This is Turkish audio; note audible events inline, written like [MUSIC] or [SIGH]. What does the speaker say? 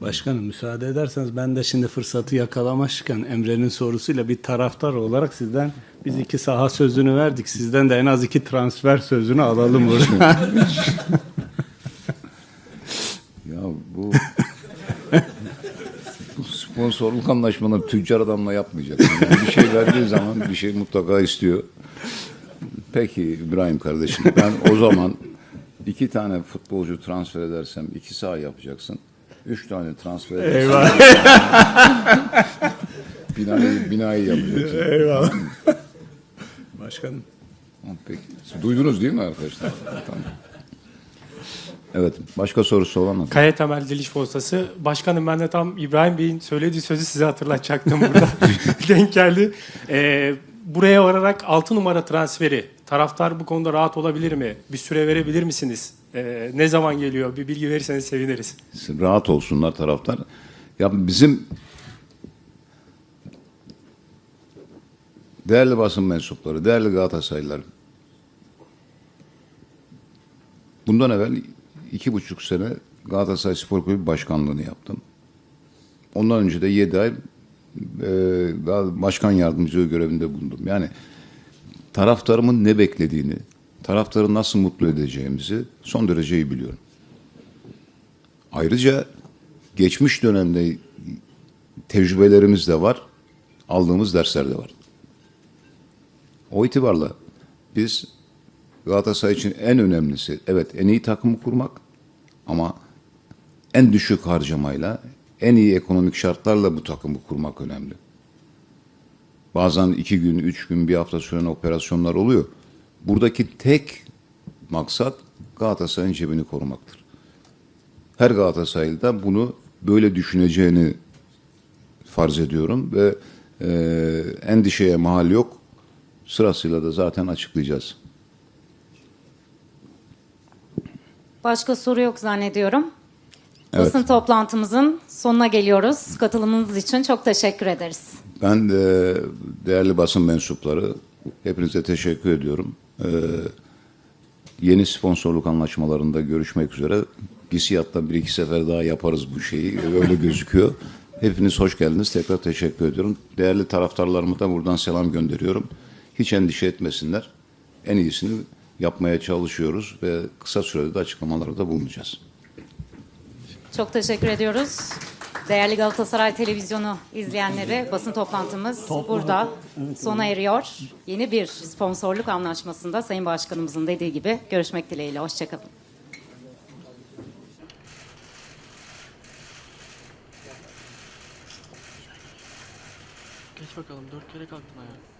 Başkanım müsaade ederseniz ben de şimdi fırsatı yakalamışken Emre'nin sorusuyla bir taraftar olarak sizden biz iki saha sözünü verdik. Sizden de en az iki transfer sözünü alalım [LAUGHS] burada. Ya bu sponsorluk anlaşmaları tüccar adamla yapmayacaksın. Yani bir şey verdiği zaman bir şey mutlaka istiyor. Peki İbrahim kardeşim ben o zaman iki tane futbolcu transfer edersem iki saha yapacaksın. Üç tane transfer Eyvallah. binayı, binayı yapacaksın. Eyvallah. Başkanım. Peki. Duydunuz değil mi arkadaşlar? Tamam. Evet. Başka sorusu olan mı? Kaya Temel Diliş Postası. Başkanım ben de tam İbrahim Bey'in söylediği sözü size hatırlatacaktım burada. [LAUGHS] Denk geldi. Ee, buraya vararak 6 numara transferi. Taraftar bu konuda rahat olabilir mi? Bir süre verebilir misiniz? Ee, ne zaman geliyor? Bir bilgi verirseniz seviniriz. rahat olsunlar taraftar. Ya bizim değerli basın mensupları, değerli Galatasaraylılar bundan evvel iki buçuk sene Galatasaray Spor Kulübü başkanlığını yaptım. Ondan önce de yedi ay e, başkan yardımcılığı görevinde bulundum. Yani taraftarımın ne beklediğini, taraftarı nasıl mutlu edeceğimizi son derece iyi biliyorum. Ayrıca geçmiş dönemde tecrübelerimiz de var, aldığımız dersler de var. O itibarla biz Galatasaray için en önemlisi evet en iyi takımı kurmak ama en düşük harcamayla en iyi ekonomik şartlarla bu takımı kurmak önemli. Bazen iki gün, üç gün, bir hafta süren operasyonlar oluyor. Buradaki tek maksat Galatasaray'ın cebini korumaktır. Her Galatasaraylı da bunu böyle düşüneceğini farz ediyorum ve e, endişeye mahal yok. Sırasıyla da zaten açıklayacağız. Başka soru yok zannediyorum. Evet. Basın toplantımızın sonuna geliyoruz. Katılımınız için çok teşekkür ederiz. Ben de değerli basın mensupları hepinize teşekkür ediyorum. Ee, yeni sponsorluk anlaşmalarında görüşmek üzere. GİSİAD'da bir iki sefer daha yaparız bu şeyi. Öyle gözüküyor. Hepiniz hoş geldiniz. Tekrar teşekkür ediyorum. Değerli taraftarlarıma da buradan selam gönderiyorum. Hiç endişe etmesinler. En iyisini yapmaya çalışıyoruz ve kısa sürede de açıklamalarda bulunacağız. Çok teşekkür ediyoruz. Değerli Galatasaray Televizyonu izleyenleri basın toplantımız burada sona eriyor. Yeni bir sponsorluk anlaşmasında Sayın Başkanımızın dediği gibi görüşmek dileğiyle. Hoşçakalın. Geç bakalım dört kere kalktın ayağa.